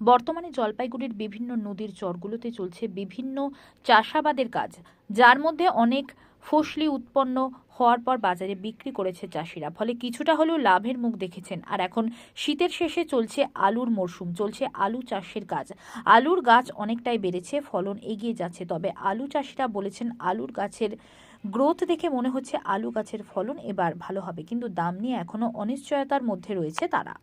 বর্তমানে জলপাইগুড়ির বিভিন্ন নদীর চরগুলোতে চলছে বিভিন্ন চাষাবাদের কাজ, যার মধ্যে অনেক ফসলি উৎপন্ন হওয়ার পর বাজারে বিক্রি করেছে চাষিরা। ফলে কিছুটা হলেও লাভের মুখ দেখেছেন। আর এখন শীতের শেষে চলছে আলুর মরশুম চলছে আলু চাষের কাজ। আলুর গাছ অনেকটাই বেড়েছে, ফলন এগিয়ে যাচ্ছে। তবে আলু চাষিরা বলেছেন, আলুর গাছের গ্রোথ দেখে মনে হচ্ছে আলু গাছের ফলন এবার ভালো হবে। কিন্তু দাম নিয়ে এখনও অনিশ্চয়তার মধ্যে রয়েছে তারা।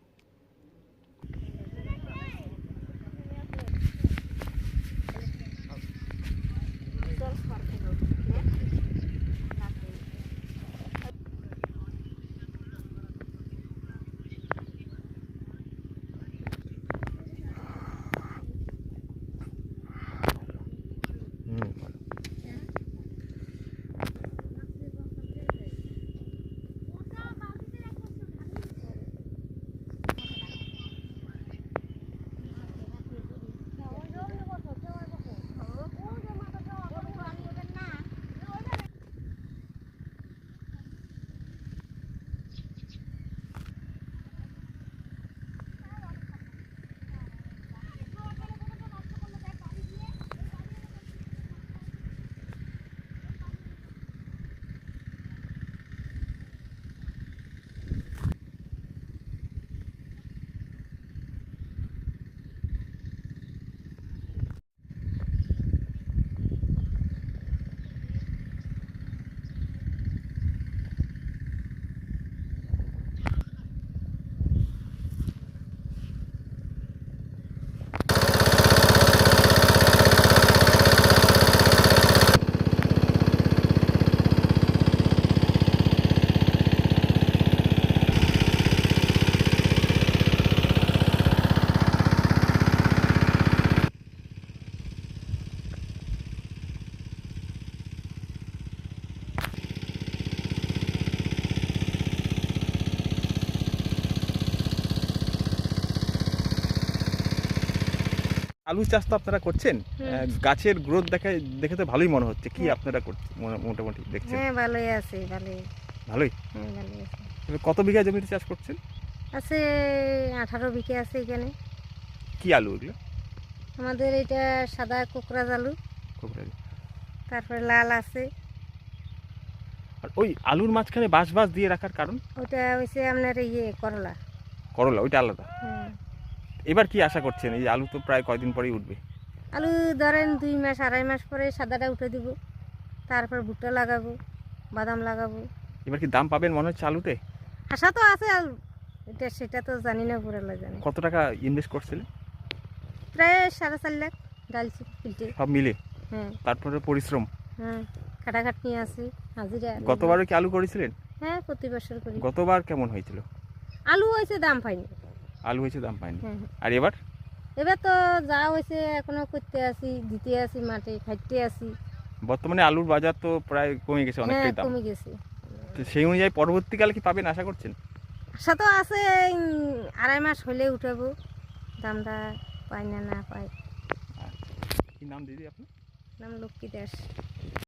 আলু চাষ তো আপনারা করছেন? গাছের গ্রোথ দেখে দেখে তো ভালোই মনে হচ্ছে। কি হ্যাঁ। আপনারা মোটামুটি দেখছেন? হ্যাঁ ভালোই আছে ভালোই। ভালোই? হ্যাঁ ভালোই আছে। তবে কত বিঘা জমিতে চাষ করছেন? আছে আঠারো বিঘে আছে এখানে। কি আলু এগুলো আমাদের এটা সাদা কোকরাজ আলু। কোকড়ালি। তারপরে লাল আছে। আর ওই আলুর মাঝখানে বাঁশ বাঁশ দিয়ে রাখার কারণ? ওটা হয়েছে আপনার ইয়ে করলা। করলা ওইটা আলাদা। হ্যাঁ এবার কি আশা করছেন? এই আলু তো প্রায় কয়দিন পরেই উঠবে? আলু ধরেন দুই মাস আড়াই মাস পরে সাদাটা উঠে দিব। তারপর ভুট্টা লাগাবো বাদাম লাগাবো। এবার কি দাম পাবেন মনে হচ্ছে আলুতে? আশা তো আছে আলু। এটা সেটা তো জানি না পুরালা জানি। কত টাকা ইনভেস্ট করছিলেন? প্রায় সাড়ে চার লাখ ডালছি ফিল্টে সব মিলে? হ্যাঁ। তারপরে পরিশ্রম? হ্যাঁ খাটাখাটনি আছে হাজিরা গতবারও কি আলু করেছিলেন? হ্যাঁ প্রতি বছর করি। গতবার কেমন হয়েছিল? আলু হয়েছে দাম পাইনি। আলু হয়েছে দাম হ্যাঁ। আর এবার? এবার তো যা হয়েছে এখনও করতে আছি দিতে আসি মাঠে খাইতে আছি বর্তমানে আলুর বাজার তো প্রায় কমে গেছে হ্যাঁ অনেকটাই দাম। কমে গেছে। তো সেই অনুযায়ী পরবর্তীকালে কি পাবেন আশা করছেন? আশা তো আছে আড়াই মাস হলে উঠাবো। দামটা পাই না না পাই। কি নাম দিদি আপনার? নাম লক্ষ্মী দাস।